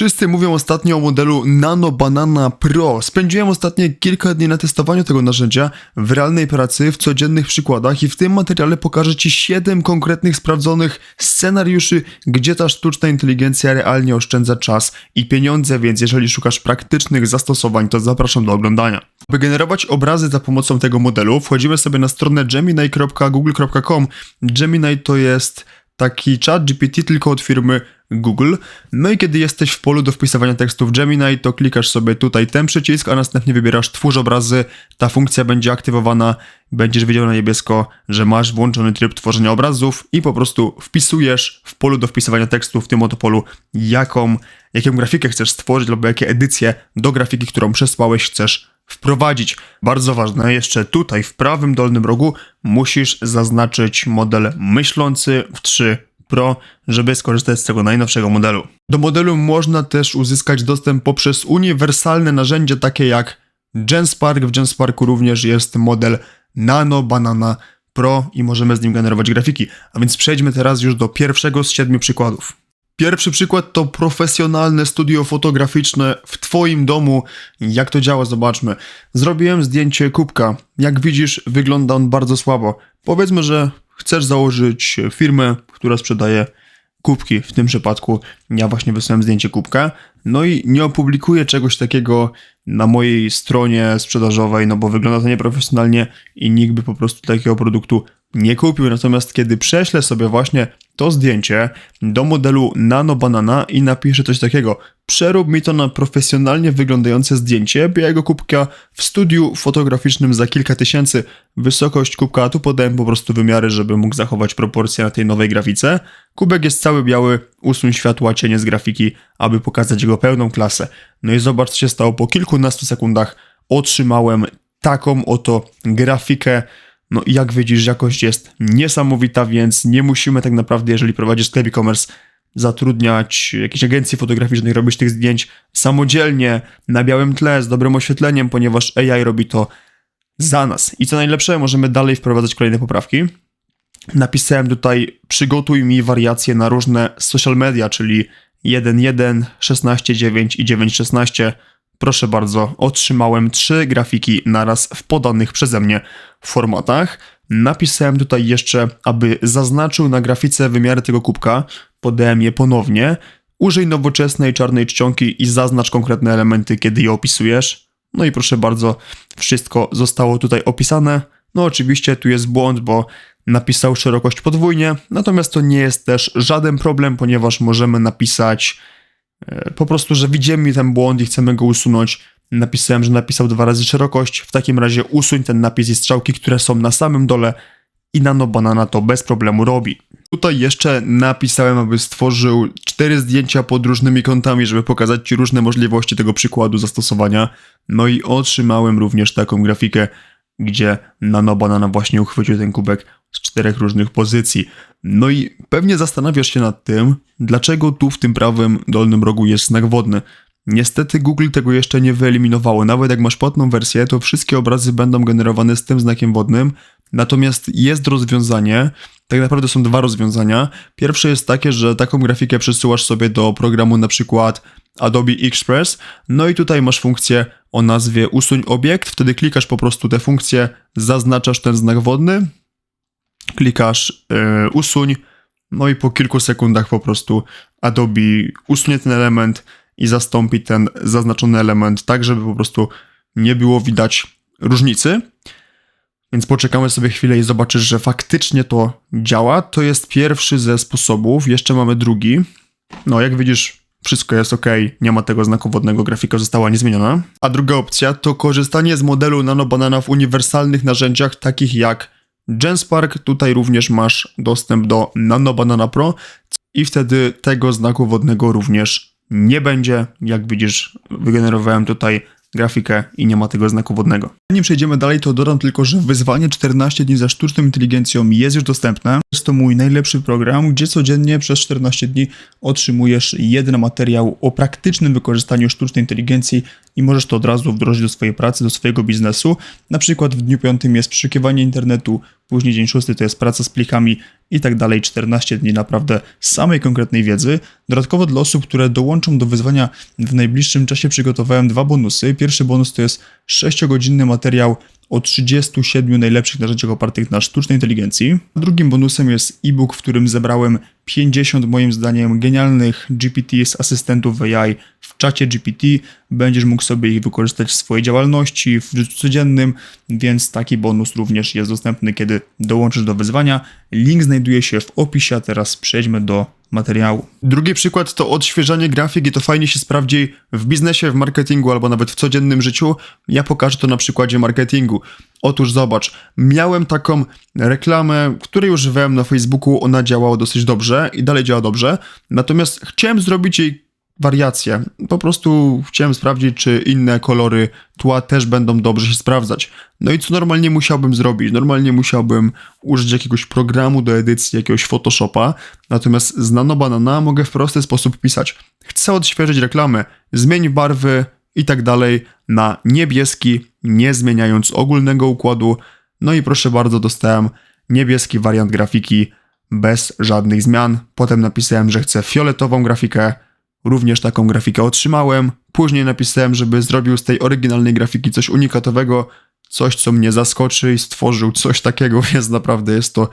Wszyscy mówią ostatnio o modelu Nano Banana Pro. Spędziłem ostatnie kilka dni na testowaniu tego narzędzia w realnej pracy, w codziennych przykładach i w tym materiale pokażę Ci 7 konkretnych sprawdzonych scenariuszy, gdzie ta sztuczna inteligencja realnie oszczędza czas i pieniądze, więc jeżeli szukasz praktycznych zastosowań, to zapraszam do oglądania. By generować obrazy za pomocą tego modelu, wchodzimy sobie na stronę gemini.google.com. Gemini to jest taki chat GPT tylko od firmy Google. No i kiedy jesteś w polu do wpisywania tekstu w Gemini, to klikasz sobie tutaj ten przycisk, a następnie wybierasz twórz obrazy. Ta funkcja będzie aktywowana, będziesz wiedział na niebiesko, że masz włączony tryb tworzenia obrazów i po prostu wpisujesz w polu do wpisywania tekstu, w tym oto polu, jaką, jaką grafikę chcesz stworzyć lub jakie edycje do grafiki, którą przesłałeś, chcesz wprowadzić. Bardzo ważne, jeszcze tutaj w prawym dolnym rogu musisz zaznaczyć model myślący w 3 Pro, żeby skorzystać z tego najnowszego modelu. Do modelu można też uzyskać dostęp poprzez uniwersalne narzędzie takie jak GenSpark. W GenSparku również jest model Nano Banana Pro i możemy z nim generować grafiki. A więc przejdźmy teraz już do pierwszego z siedmiu przykładów. Pierwszy przykład to profesjonalne studio fotograficzne w Twoim domu. Jak to działa, zobaczmy. Zrobiłem zdjęcie kubka. Jak widzisz, wygląda on bardzo słabo. Powiedzmy, że chcesz założyć firmę, która sprzedaje kubki. W tym przypadku ja właśnie wysłałem zdjęcie kubka. No i nie opublikuję czegoś takiego na mojej stronie sprzedażowej, no bo wygląda to nieprofesjonalnie i nikt by po prostu takiego produktu nie kupił. Natomiast kiedy prześlę sobie właśnie to zdjęcie do modelu Nano Banana i napiszę coś takiego, przerób mi to na profesjonalnie wyglądające zdjęcie białego kubka w studiu fotograficznym za kilka tysięcy. Wysokość kubka, tu podałem po prostu wymiary, żeby mógł zachować proporcje na tej nowej grafice. Kubek jest cały biały, usuń światła, cienie z grafiki, aby pokazać jego pełną klasę. No i zobacz, co się stało po kilkunastu sekundach. Otrzymałem taką oto grafikę. No i jak widzisz, jakość jest niesamowita, więc nie musimy tak naprawdę, jeżeli prowadzisz sklep e-commerce, zatrudniać jakiejś agencji fotograficznej, robić tych zdjęć samodzielnie, na białym tle, z dobrym oświetleniem, ponieważ AI robi to za nas. I co najlepsze, możemy dalej wprowadzać kolejne poprawki. Napisałem tutaj, przygotuj mi wariacje na różne social media, czyli 1.1, 16.9 i 9.16. Proszę bardzo, otrzymałem trzy grafiki naraz w podanych przeze mnie formatach. Napisałem tutaj jeszcze, aby zaznaczył na grafice wymiary tego kubka. Podałem je ponownie. Użyj nowoczesnej czarnej czcionki i zaznacz konkretne elementy, kiedy je opisujesz. No i proszę bardzo, wszystko zostało tutaj opisane. No oczywiście tu jest błąd, bo napisał szerokość podwójnie, natomiast to nie jest też żaden problem, ponieważ możemy napisać po prostu, że widzimy ten błąd i chcemy go usunąć. Napisałem, że napisał dwa razy szerokość. W takim razie usuń ten napis i strzałki, które są na samym dole i Nano Banana to bez problemu robi. Tutaj jeszcze napisałem, aby stworzył cztery zdjęcia pod różnymi kątami, żeby pokazać Ci różne możliwości tego przykładu zastosowania. No i otrzymałem również taką grafikę, gdzie Nano Banana właśnie uchwycił ten kubek z czterech różnych pozycji. No i pewnie zastanawiasz się nad tym, dlaczego tu w tym prawym dolnym rogu jest znak wodny. Niestety Google tego jeszcze nie wyeliminowało. Nawet jak masz płatną wersję, to wszystkie obrazy będą generowane z tym znakiem wodnym. Natomiast jest rozwiązanie, tak naprawdę są dwa rozwiązania. Pierwsze jest takie, że taką grafikę przesyłasz sobie do programu na przykład Adobe Express, no i tutaj masz funkcję o nazwie usuń obiekt, wtedy klikasz po prostu tę funkcję, zaznaczasz ten znak wodny, klikasz yy, usuń, no i po kilku sekundach po prostu Adobe usunie ten element i zastąpi ten zaznaczony element tak, żeby po prostu nie było widać różnicy. Więc poczekamy sobie chwilę i zobaczysz, że faktycznie to działa. To jest pierwszy ze sposobów. Jeszcze mamy drugi. No, jak widzisz, wszystko jest ok, nie ma tego znaku wodnego, grafika została niezmieniona. A druga opcja to korzystanie z modelu Nano Banana w uniwersalnych narzędziach takich jak GenSpark. Tutaj również masz dostęp do Nano Banana Pro i wtedy tego znaku wodnego również nie będzie. Jak widzisz, wygenerowałem tutaj grafikę i nie ma tego znaku wodnego. Zanim przejdziemy dalej, to dodam tylko, że wyzwanie 14 dni za sztuczną inteligencją jest już dostępne. Jest to mój najlepszy program, gdzie codziennie przez 14 dni otrzymujesz jeden materiał o praktycznym wykorzystaniu sztucznej inteligencji i możesz to od razu wdrożyć do swojej pracy, do swojego biznesu. Na przykład w dniu piątym jest przeszukiwanie internetu, później dzień szósty to jest praca z plikami i tak dalej. 14 dni naprawdę samej konkretnej wiedzy. Dodatkowo dla osób, które dołączą do wyzwania w najbliższym czasie przygotowałem dwa bonusy. Pierwszy bonus to jest 6-godzinny materiał o 37 najlepszych narzędziach opartych na sztucznej inteligencji. Drugim bonusem jest e-book, w którym zebrałem 50 moim zdaniem genialnych GPTs, asystentów AI w czacie GPT. Będziesz mógł sobie ich wykorzystać w swojej działalności, w życiu codziennym, więc taki bonus również jest dostępny, kiedy dołączysz do wyzwania. Link znajduje się w opisie, a teraz przejdźmy do materiału. Drugi przykład to odświeżanie grafik i to fajnie się sprawdzi w biznesie, w marketingu albo nawet w codziennym życiu. Ja pokażę to na przykładzie marketingu. Otóż zobacz, miałem taką reklamę, której używałem na Facebooku, ona działała dosyć dobrze i dalej działa dobrze, natomiast chciałem zrobić jej wariacje. Po prostu chciałem sprawdzić, czy inne kolory tła też będą dobrze się sprawdzać. No i co normalnie musiałbym zrobić? Normalnie musiałbym użyć jakiegoś programu do edycji, jakiegoś Photoshopa, natomiast z NanoBanana mogę w prosty sposób pisać. Chcę odświeżyć reklamę, zmień barwy i tak dalej na niebieski, nie zmieniając ogólnego układu. No i proszę bardzo, dostałem niebieski wariant grafiki bez żadnych zmian. Potem napisałem, że chcę fioletową grafikę, Również taką grafikę otrzymałem. Później napisałem, żeby zrobił z tej oryginalnej grafiki coś unikatowego, coś co mnie zaskoczy i stworzył coś takiego, więc naprawdę jest to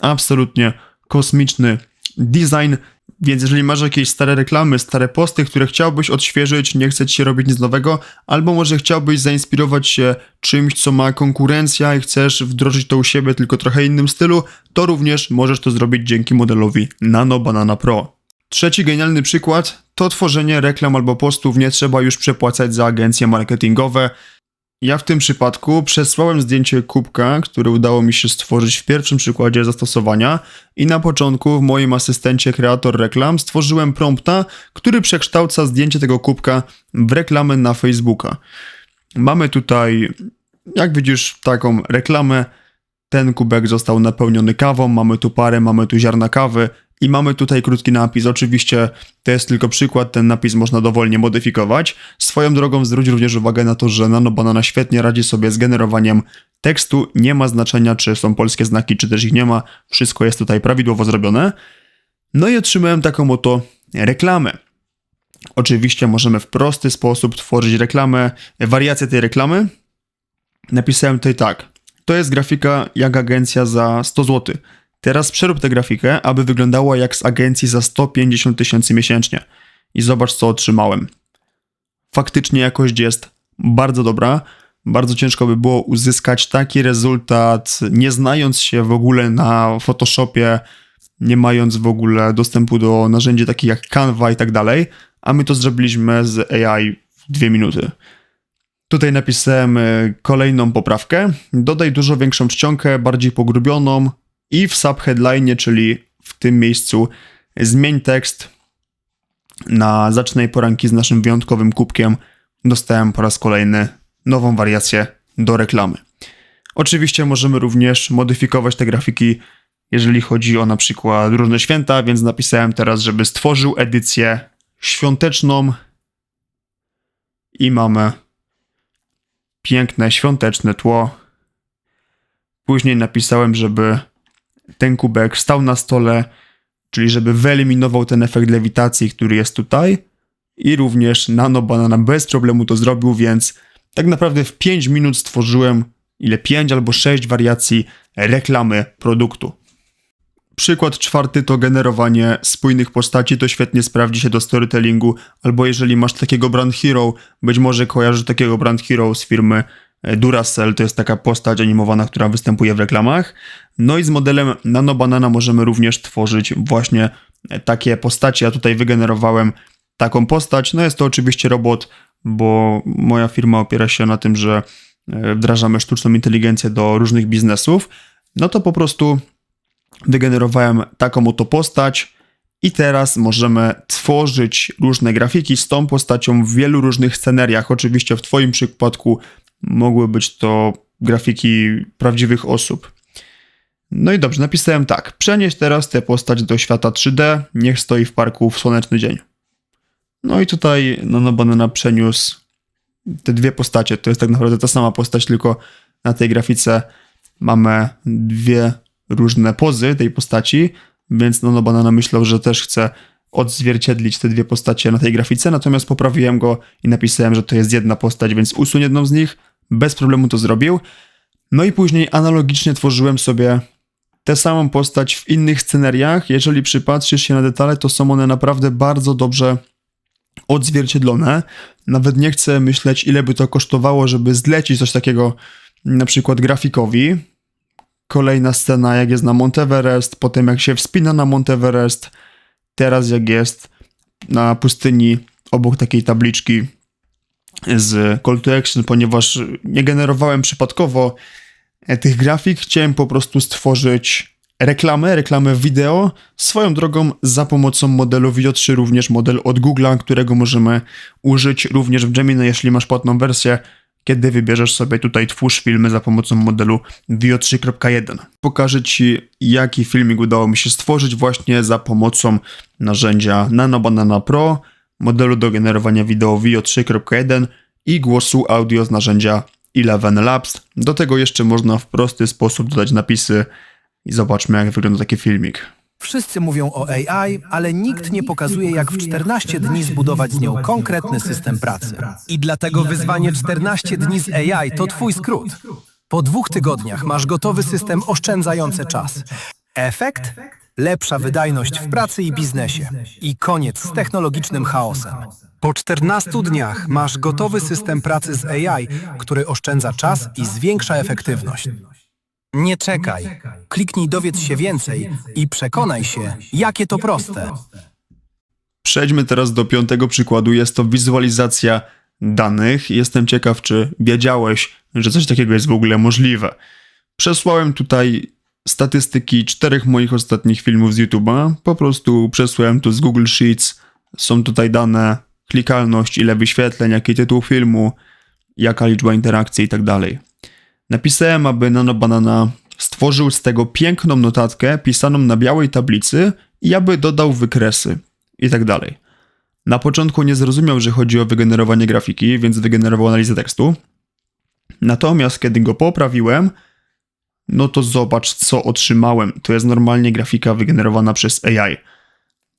absolutnie kosmiczny design. Więc jeżeli masz jakieś stare reklamy, stare posty, które chciałbyś odświeżyć, nie chce ci się robić nic nowego, albo może chciałbyś zainspirować się czymś, co ma konkurencja i chcesz wdrożyć to u siebie, tylko trochę innym stylu, to również możesz to zrobić dzięki modelowi Nano Banana Pro. Trzeci genialny przykład to tworzenie reklam albo postów nie trzeba już przepłacać za agencje marketingowe. Ja w tym przypadku przesłałem zdjęcie kubka, który udało mi się stworzyć w pierwszym przykładzie zastosowania i na początku w moim asystencie kreator reklam stworzyłem prompta, który przekształca zdjęcie tego kubka w reklamę na Facebooka. Mamy tutaj, jak widzisz, taką reklamę. Ten kubek został napełniony kawą, mamy tu parę, mamy tu ziarna kawy i mamy tutaj krótki napis. Oczywiście to jest tylko przykład, ten napis można dowolnie modyfikować. Swoją drogą zwróć również uwagę na to, że Nano Banana świetnie radzi sobie z generowaniem tekstu. Nie ma znaczenia, czy są polskie znaki, czy też ich nie ma. Wszystko jest tutaj prawidłowo zrobione. No i otrzymałem taką oto reklamę. Oczywiście możemy w prosty sposób tworzyć reklamę, wariację tej reklamy. Napisałem tutaj tak. To jest grafika jak agencja za 100 zł. Teraz przerób tę grafikę, aby wyglądała jak z agencji za 150 tysięcy miesięcznie. I zobacz, co otrzymałem. Faktycznie jakość jest bardzo dobra. Bardzo ciężko by było uzyskać taki rezultat, nie znając się w ogóle na Photoshopie, nie mając w ogóle dostępu do narzędzi takich jak Canva i tak dalej, a my to zrobiliśmy z AI w dwie minuty. Tutaj napisałem e, kolejną poprawkę. Dodaj dużo większą czcionkę, bardziej pogrubioną, i w subheadline, czyli w tym miejscu zmień tekst na zaczynaj poranki z naszym wyjątkowym kubkiem. Dostałem po raz kolejny nową wariację do reklamy. Oczywiście możemy również modyfikować te grafiki, jeżeli chodzi o na przykład różne święta, więc napisałem teraz, żeby stworzył edycję świąteczną i mamy piękne świąteczne tło. Później napisałem, żeby ten kubek stał na stole, czyli żeby wyeliminował ten efekt lewitacji, który jest tutaj. I również Nano Banana bez problemu to zrobił, więc tak naprawdę w 5 minut stworzyłem ile 5 albo 6 wariacji reklamy produktu. Przykład czwarty to generowanie spójnych postaci, to świetnie sprawdzi się do storytellingu, albo jeżeli masz takiego brand hero, być może kojarzysz takiego brand hero z firmy Duracell to jest taka postać animowana, która występuje w reklamach. No i z modelem Nano Banana możemy również tworzyć właśnie takie postacie. Ja tutaj wygenerowałem taką postać. No jest to oczywiście robot, bo moja firma opiera się na tym, że e, wdrażamy sztuczną inteligencję do różnych biznesów. No to po prostu wygenerowałem taką oto postać. I teraz możemy tworzyć różne grafiki z tą postacią w wielu różnych scenariach. Oczywiście w Twoim przypadku mogły być to grafiki prawdziwych osób. No i dobrze, napisałem tak. Przenieś teraz tę postać do świata 3D, niech stoi w parku w słoneczny dzień. No i tutaj Nano Banana przeniósł te dwie postacie. To jest tak naprawdę ta sama postać, tylko na tej grafice mamy dwie różne pozy tej postaci, więc Nono Banana myślał, że też chce odzwierciedlić te dwie postacie na tej grafice, natomiast poprawiłem go i napisałem, że to jest jedna postać, więc usuń jedną z nich, bez problemu to zrobił. No i później analogicznie tworzyłem sobie tę samą postać w innych scenariach. Jeżeli przypatrzysz się na detale, to są one naprawdę bardzo dobrze odzwierciedlone. Nawet nie chcę myśleć, ile by to kosztowało, żeby zlecić coś takiego na przykład grafikowi. Kolejna scena, jak jest na Monteverest, potem jak się wspina na Monteverest, teraz jak jest na pustyni obok takiej tabliczki z Call to Action, ponieważ nie generowałem przypadkowo e, tych grafik, chciałem po prostu stworzyć reklamę, reklamę wideo, swoją drogą za pomocą modelu Video 3, również model od Google'a, którego możemy użyć również w Gemini, jeśli masz płatną wersję, kiedy wybierzesz sobie tutaj twórz filmy za pomocą modelu Vio 3.1. Pokażę Ci, jaki filmik udało mi się stworzyć właśnie za pomocą narzędzia Nano Banana Pro, modelu do generowania wideo Vio 3.1 i głosu audio z narzędzia Eleven Labs. Do tego jeszcze można w prosty sposób dodać napisy i zobaczmy, jak wygląda taki filmik. Wszyscy mówią o AI, ale nikt nie pokazuje, jak w 14 dni zbudować z nią konkretny system pracy. I dlatego wyzwanie 14 dni z AI to twój skrót. Po dwóch tygodniach masz gotowy system oszczędzający czas. Efekt? Lepsza wydajność w pracy i biznesie. I koniec z technologicznym chaosem. Po 14 dniach masz gotowy system pracy z AI, który oszczędza czas i zwiększa efektywność. Nie czekaj. Kliknij dowiedz się więcej i przekonaj się, jakie to proste. Przejdźmy teraz do piątego przykładu. Jest to wizualizacja danych. Jestem ciekaw, czy wiedziałeś, że coś takiego jest w ogóle możliwe. Przesłałem tutaj statystyki czterech moich ostatnich filmów z YouTube'a. Po prostu przesłałem to z Google Sheets. Są tutaj dane, klikalność, ile wyświetleń, jaki tytuł filmu, jaka liczba interakcji i tak. Napisałem, aby Nano Banana stworzył z tego piękną notatkę pisaną na białej tablicy i aby dodał wykresy i tak. Na początku nie zrozumiał, że chodzi o wygenerowanie grafiki, więc wygenerował analizę tekstu. Natomiast kiedy go poprawiłem, no to zobacz, co otrzymałem. To jest normalnie grafika wygenerowana przez AI.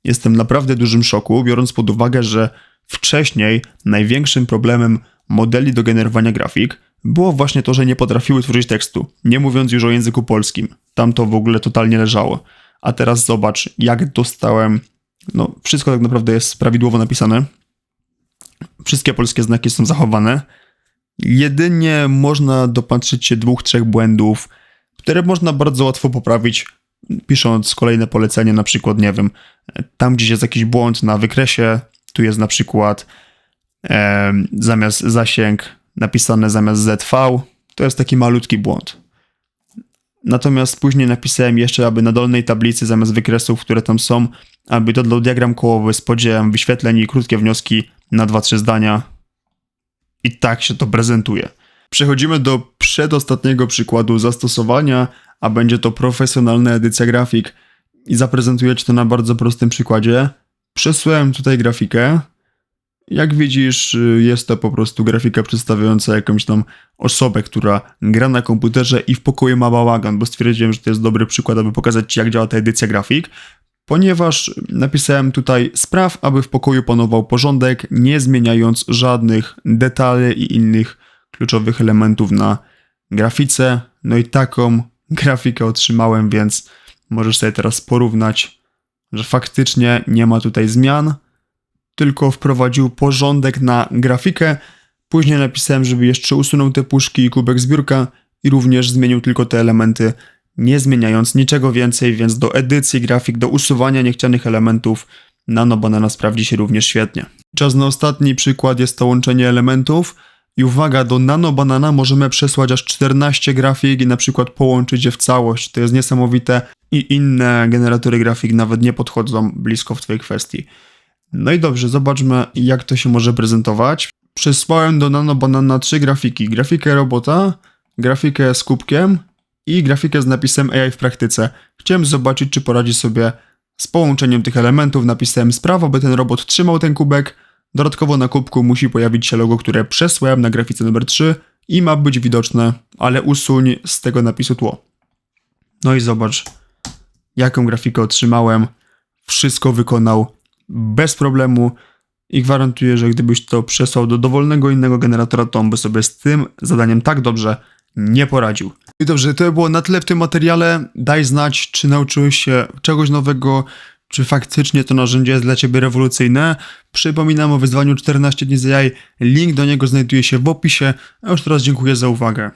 Jestem naprawdę dużym szoku, biorąc pod uwagę, że wcześniej największym problemem modeli do generowania grafik było właśnie to, że nie potrafiły tworzyć tekstu, nie mówiąc już o języku polskim. Tam to w ogóle totalnie leżało. A teraz zobacz, jak dostałem. No, wszystko tak naprawdę jest prawidłowo napisane. Wszystkie polskie znaki są zachowane. Jedynie można dopatrzyć się dwóch, trzech błędów, które można bardzo łatwo poprawić, pisząc kolejne polecenie, na przykład, nie wiem, tam gdzieś jest jakiś błąd na wykresie, tu jest na przykład e, zamiast zasięg napisane zamiast ZV, to jest taki malutki błąd. Natomiast później napisałem jeszcze, aby na dolnej tablicy zamiast wykresów, które tam są, aby dodał diagram kołowy z podziałem wyświetleń i krótkie wnioski na 2-3 zdania. I tak się to prezentuje. Przechodzimy do przedostatniego przykładu zastosowania, a będzie to profesjonalna edycja grafik. I zaprezentuję Ci to na bardzo prostym przykładzie. Przesłałem tutaj grafikę, jak widzisz, jest to po prostu grafika przedstawiająca jakąś tam osobę, która gra na komputerze i w pokoju ma bałagan, bo stwierdziłem, że to jest dobry przykład, aby pokazać Ci, jak działa ta edycja grafik, ponieważ napisałem tutaj spraw, aby w pokoju panował porządek, nie zmieniając żadnych detali i innych kluczowych elementów na grafice. No i taką grafikę otrzymałem, więc możesz sobie teraz porównać, że faktycznie nie ma tutaj zmian tylko wprowadził porządek na grafikę. Później napisałem, żeby jeszcze usunął te puszki i kubek zbiórka i również zmienił tylko te elementy, nie zmieniając niczego więcej, więc do edycji grafik, do usuwania niechcianych elementów Nano Banana sprawdzi się również świetnie. Czas na ostatni przykład jest to łączenie elementów. I uwaga, do Nano Banana możemy przesłać aż 14 grafik i na przykład połączyć je w całość. To jest niesamowite i inne generatory grafik nawet nie podchodzą blisko w Twojej kwestii. No i dobrze, zobaczmy jak to się może prezentować. Przesłałem do Nano Banana trzy grafiki. Grafikę robota, grafikę z kubkiem i grafikę z napisem AI w praktyce. Chciałem zobaczyć, czy poradzi sobie z połączeniem tych elementów. Napisałem sprawa, by ten robot trzymał ten kubek, Dodatkowo na kubku musi pojawić się logo, które przesłałem na grafice numer 3 i ma być widoczne, ale usuń z tego napisu tło. No i zobacz, jaką grafikę otrzymałem. Wszystko wykonał bez problemu i gwarantuję, że gdybyś to przesłał do dowolnego innego generatora, to on by sobie z tym zadaniem tak dobrze nie poradził. I dobrze, to było na tyle w tym materiale. Daj znać, czy nauczyłeś się czegoś nowego, czy faktycznie to narzędzie jest dla Ciebie rewolucyjne. Przypominam o wyzwaniu 14 dni z AI. Link do niego znajduje się w opisie. A już teraz dziękuję za uwagę.